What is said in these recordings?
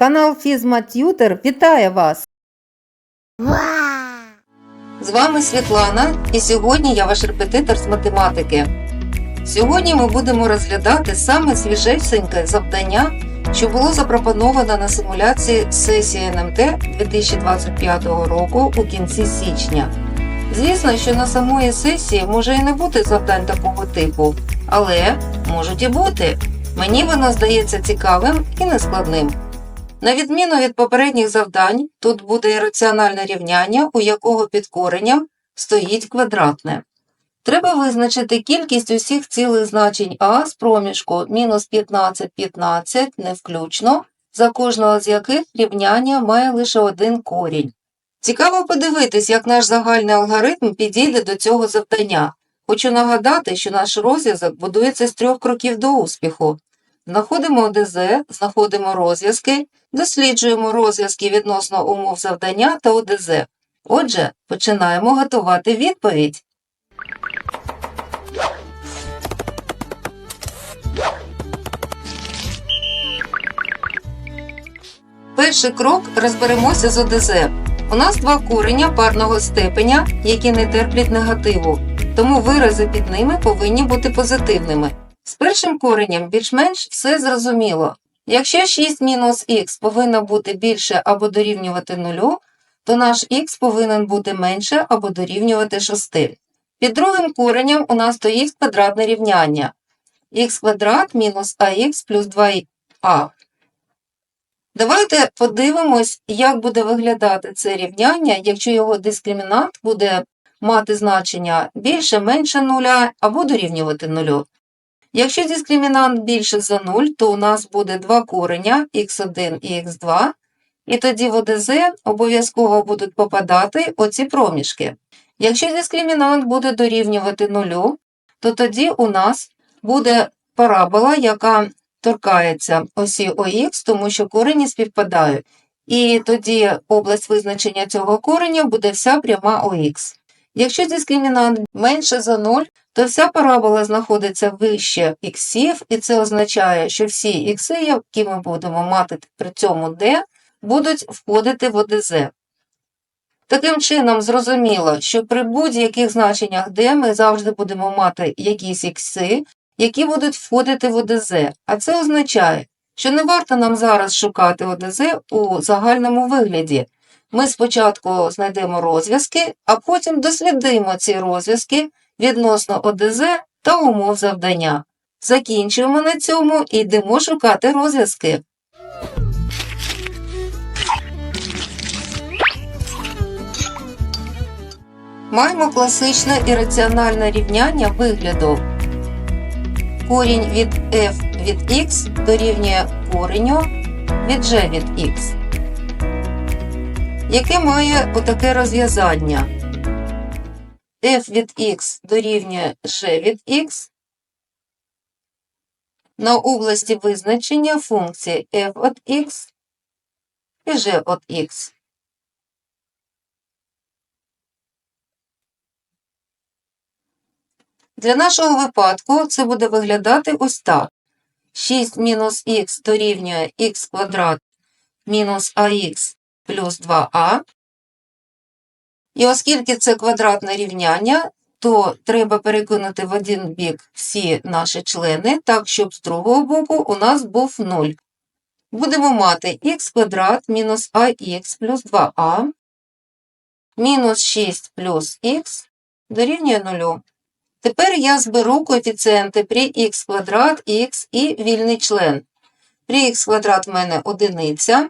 Канал Фізма Т'ютер вітає вас! З вами Світлана, і сьогодні я ваш репетитор з математики. Сьогодні ми будемо розглядати саме свіжесеньке завдання, що було запропоновано на симуляції сесії НМТ 2025 року у кінці січня. Звісно, що на самої сесії може і не бути завдань такого типу, але можуть і бути. Мені воно здається цікавим і нескладним. На відміну від попередніх завдань, тут буде і раціональне рівняння, у якого під коренням стоїть квадратне. Треба визначити кількість усіх цілих значень а з проміжку мінус 15, 15, не включно, за кожного з яких рівняння має лише один корінь. Цікаво подивитись, як наш загальний алгоритм підійде до цього завдання. Хочу нагадати, що наш розв'язок будується з трьох кроків до успіху. Знаходимо ОДЗ, знаходимо розв'язки, досліджуємо розв'язки відносно умов завдання та ОДЗ. Отже, починаємо готувати відповідь. Перший крок розберемося з ОДЗ. У нас два кореня парного степеня, які не терплять негативу, тому вирази під ними повинні бути позитивними. Першим коренем більш-менш все зрозуміло. Якщо 6 мінус х повинно бути більше або дорівнювати нулю, то наш х повинен бути менше або дорівнювати 6. Під другим коренем у нас стоїть квадратне рівняння х квадрат мінус ах плюс 2а. Давайте подивимось, як буде виглядати це рівняння, якщо його дискримінант буде мати значення більше, менше нуля або дорівнювати нулю. Якщо дискримінант більше за 0, то у нас буде два кореня х1 і х2, і тоді в ОДЗ обов'язково будуть попадати оці проміжки. Якщо дискримінант буде дорівнювати нулю, то тоді у нас буде парабола, яка торкається осі ОХ, тому що корені співпадають. І тоді область визначення цього кореня буде вся пряма ОХ. Якщо дискримінант менше за 0, то вся парабола знаходиться вище іксів, і це означає, що всі ікси, які ми будемо мати при цьому d, будуть входити в ОДЗ. Таким чином, зрозуміло, що при будь-яких значеннях d ми завжди будемо мати якісь ікси, які будуть входити в ОДЗ, а це означає, що не варто нам зараз шукати ОДЗ у загальному вигляді. Ми спочатку знайдемо розв'язки, а потім дослідимо ці розв'язки відносно ОДЗ та умов завдання. Закінчуємо на цьому і йдемо шукати розв'язки. Маємо класичне і раціональне рівняння вигляду. Корінь від f від x дорівнює кореню від g від x, яке має отаке розв'язання f від x дорівнює g від x на області визначення функції f от x і g от x. Для нашого випадку це буде виглядати ось так. 6 мінус х дорівнює х квадрат мінус ах плюс 2а. І оскільки це квадратне рівняння, то треба перекинути в один бік всі наші члени, так, щоб з другого боку у нас був 0. Будемо мати х квадрат мінус ах плюс 2а мінус 6 плюс х дорівнює 0. Тепер я зберу коефіцієнти при х квадрат, х і вільний член. При х квадрат в мене одиниця.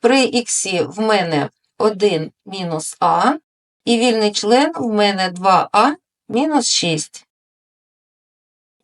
При х в мене 1 мінус а, і вільний член в мене 2а мінус 6.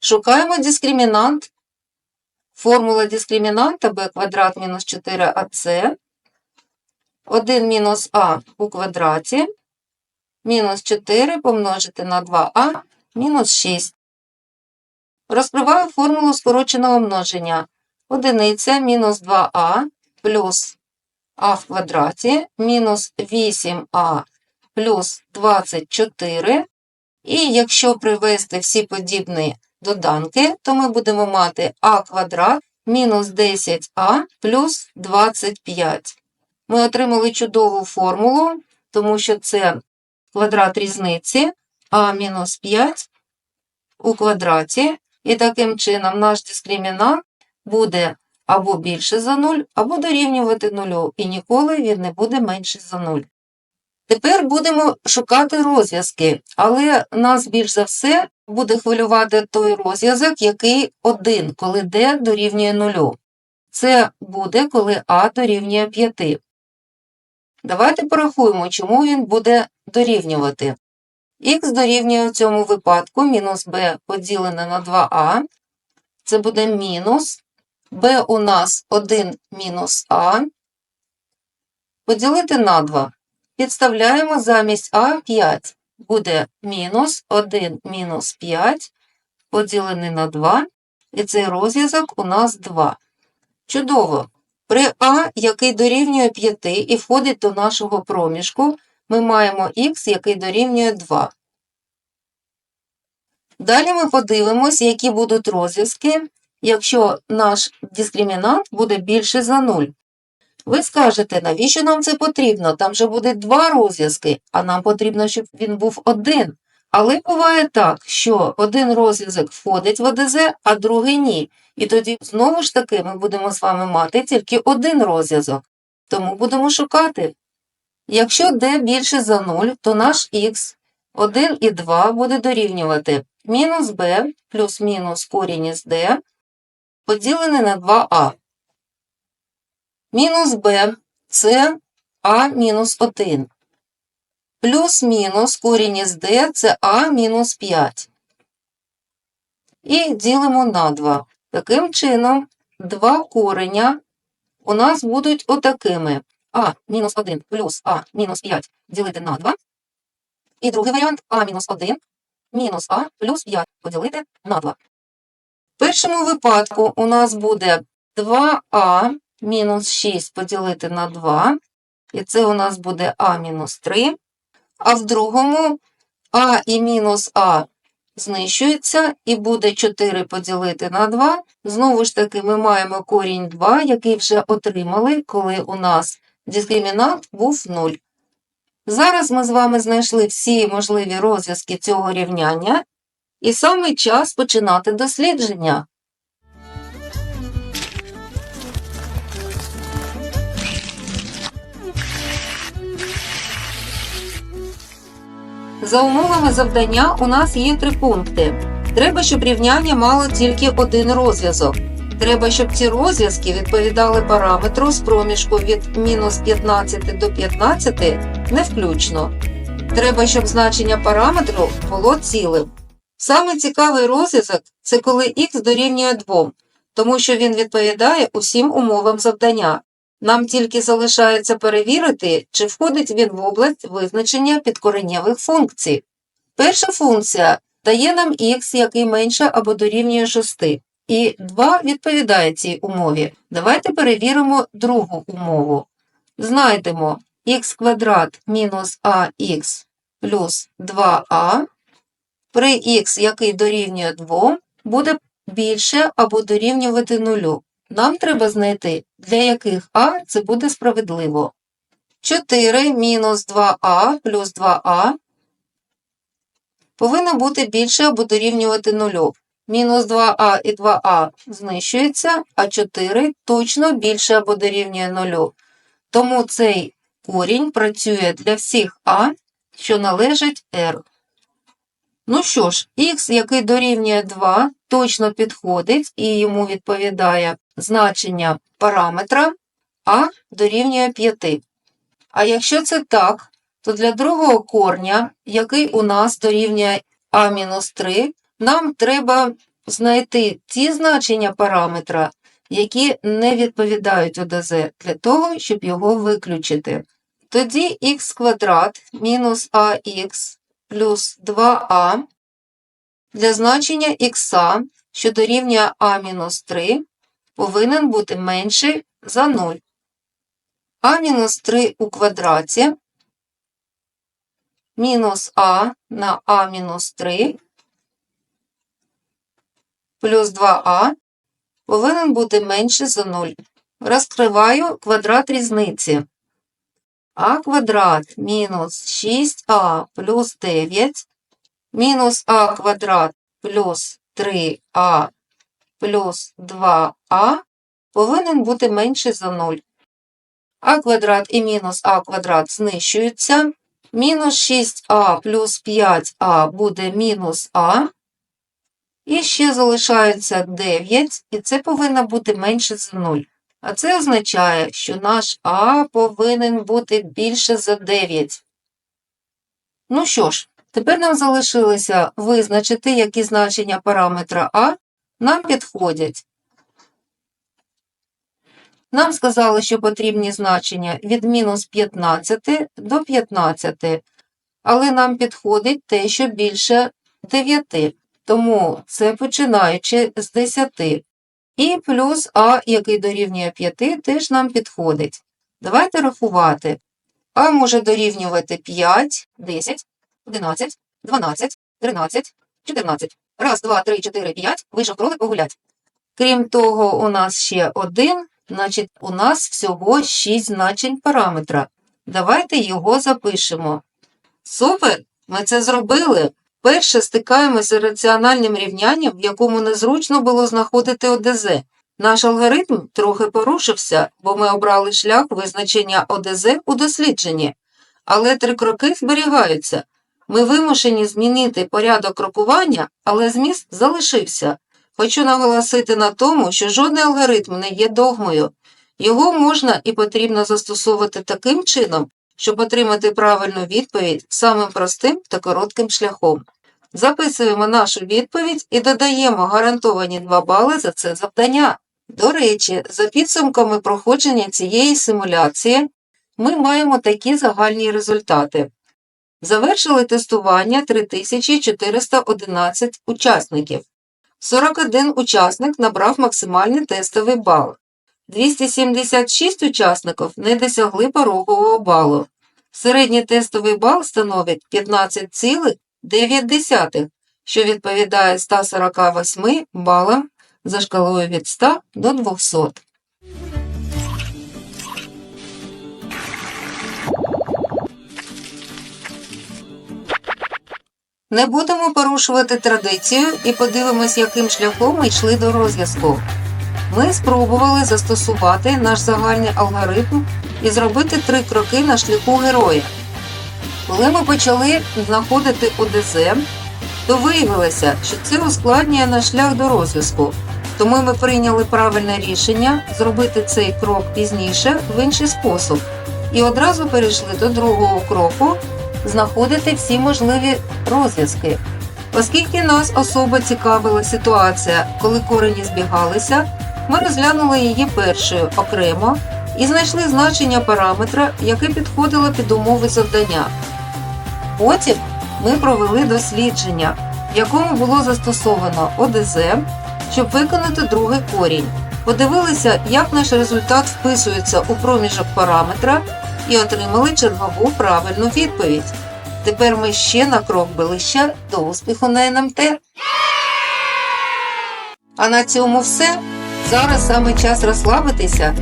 Шукаємо дискримінант. Формула дискримінанта b квадрат мінус 4ac. 1 мінус а у квадраті мінус 4 помножити на 2а мінус 6. Розкриваю формулу скороченого множення. Одиниця мінус 2а плюс а в квадраті мінус 8а плюс 24. І якщо привести всі подібні доданки, то ми будемо мати а квадрат мінус 10а плюс 25. Ми отримали чудову формулу, тому що це квадрат різниці а мінус 5 у квадраті, і таким чином наш дискримінант буде або більше за 0, або дорівнювати 0, і ніколи він не буде менше за 0. Тепер будемо шукати розв'язки, але нас більш за все буде хвилювати той розв'язок, який 1, коли d дорівнює 0. Це буде, коли а дорівнює 5. Давайте порахуємо, чому він буде дорівнювати. Х дорівнює в цьому випадку мінус b поділене на 2а. Це буде мінус. B у нас 1 мінус а. Поділити на 2. Підставляємо замість а 5. Буде мінус 1 мінус 5 поділений на 2. І цей розв'язок у нас 2. Чудово! При а, який дорівнює 5 і входить до нашого проміжку, ми маємо х, який дорівнює 2. Далі ми подивимось, які будуть розв'язки, якщо наш дискримінант буде більше за 0. Ви скажете, навіщо нам це потрібно? Там же буде два розв'язки, а нам потрібно, щоб він був один. Але буває так, що один розв'язок входить в ОДЗ, а другий ні. І тоді знову ж таки ми будемо з вами мати тільки один розв'язок. Тому будемо шукати. Якщо d більше за 0, то наш х 1 і 2 буде дорівнювати мінус b плюс-мінус корінь із d поділене на 2а. Мінус b це а мінус 1. Плюс-мінус корінь із d це а мінус 5. І ділимо на 2. Таким чином, два кореня у нас будуть отакими. А мінус 1 плюс А мінус 5 ділити на 2. І другий варіант А мінус 1 мінус А плюс 5 поділити на 2. Першому випадку у нас буде 2А мінус 6 поділити на 2. І це у нас буде А мінус 3. А в другому А і мінус А знищується і буде 4 поділити на 2. Знову ж таки, ми маємо корінь 2, який вже отримали, коли у нас дискримінант був 0. Зараз ми з вами знайшли всі можливі розв'язки цього рівняння, і саме час починати дослідження. За умовами завдання у нас є три пункти. Треба, щоб рівняння мало тільки один розв'язок. Треба, щоб ці розв'язки відповідали параметру з проміжку від мінус 15 до 15 не включно. Треба, щоб значення параметру було цілим. Саме цікавий розв'язок це коли х дорівнює 2, тому що він відповідає усім умовам завдання. Нам тільки залишається перевірити, чи входить він в область визначення підкоренєвих функцій. Перша функція дає нам х, який менше або дорівнює 6. І 2 відповідає цій умові. Давайте перевіримо другу умову. Знайдемо х квадрат мінус ах плюс 2а. При х, який дорівнює 2, буде більше або дорівнювати 0. Нам треба знайти, для яких а це буде справедливо. 4 мінус 2а плюс 2а повинно бути більше або дорівнювати 0. Мінус 2а і 2а знищується, а 4 точно більше або дорівнює 0. Тому цей корінь працює для всіх а, що належить r. Ну що ж, х, який дорівнює 2, точно підходить і йому відповідає значення параметра а дорівнює 5. А якщо це так, то для другого корня, який у нас дорівнює а-3, нам треба знайти ті значення параметра, які не відповідають ОДЗ, для того, щоб його виключити. Тоді х квадрат мінус ах плюс 2а для значення х, що дорівнює а-3, повинен бути менший за 0. А-3 у квадраті мінус а на а-3 плюс 2а повинен бути менше за 0. Розкриваю квадрат різниці. А квадрат мінус 6а плюс 9 мінус а квадрат плюс 3а плюс 2а повинен бути менше за 0. а квадрат і мінус а квадрат знищуються. Мінус 6а плюс 5а буде мінус а. І ще залишається 9, і це повинно бути менше за 0. А це означає, що наш а повинен бути більше за 9. Ну що ж, тепер нам залишилося визначити, які значення параметра а нам підходять. Нам сказали, що потрібні значення від мінус 15 до 15, але нам підходить те, що більше 9, тому це починаючи з 10. І плюс а, який дорівнює 5, теж нам підходить. Давайте рахувати. А може дорівнювати 5, 10, 11, 12, 13, 14. Раз, два, три, чотири, п'ять. Вийшов кролик погулять. Крім того, у нас ще один, значить, у нас всього 6 значень параметра. Давайте його запишемо. Супер! Ми це зробили. Перше стикаємося з раціональним рівнянням, в якому незручно було знаходити ОДЗ. Наш алгоритм трохи порушився, бо ми обрали шлях визначення ОДЗ у дослідженні. Але три кроки зберігаються. Ми вимушені змінити порядок крокування, але зміст залишився. Хочу наголосити на тому, що жодний алгоритм не є догмою. Його можна і потрібно застосовувати таким чином, щоб отримати правильну відповідь самим простим та коротким шляхом. Записуємо нашу відповідь і додаємо гарантовані 2 бали за це завдання. До речі, за підсумками проходження цієї симуляції ми маємо такі загальні результати. Завершили тестування 3411 учасників. 41 учасник набрав максимальний тестовий бал. 276 учасників не досягли порогового балу. Середній тестовий бал становить 15,9, що відповідає 148 балам за шкалою від 100 до 200. Не будемо порушувати традицію і подивимось, яким шляхом ми йшли до розв'язку. Ми спробували застосувати наш загальний алгоритм і зробити три кроки на шляху героя. Коли ми почали знаходити ОДЗ, то виявилося, що це ускладнює наш шлях до розв'язку. Тому ми прийняли правильне рішення зробити цей крок пізніше в інший спосіб і одразу перейшли до другого кроку знаходити всі можливі розв'язки. Оскільки нас особо цікавила ситуація, коли корені збігалися, ми розглянули її першою окремо і знайшли значення параметра, яке підходило під умови завдання. Потім ми провели дослідження, в якому було застосовано ОДЗ, щоб виконати другий корінь. Подивилися, як наш результат вписується у проміжок параметра і отримали чергову правильну відповідь. Тепер ми ще на крок ближче до успіху на НМТ. А на цьому все. Зараз саме час розслабитися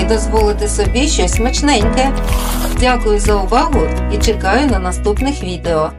і дозволити собі щось смачненьке. Дякую за увагу і чекаю на наступних відео.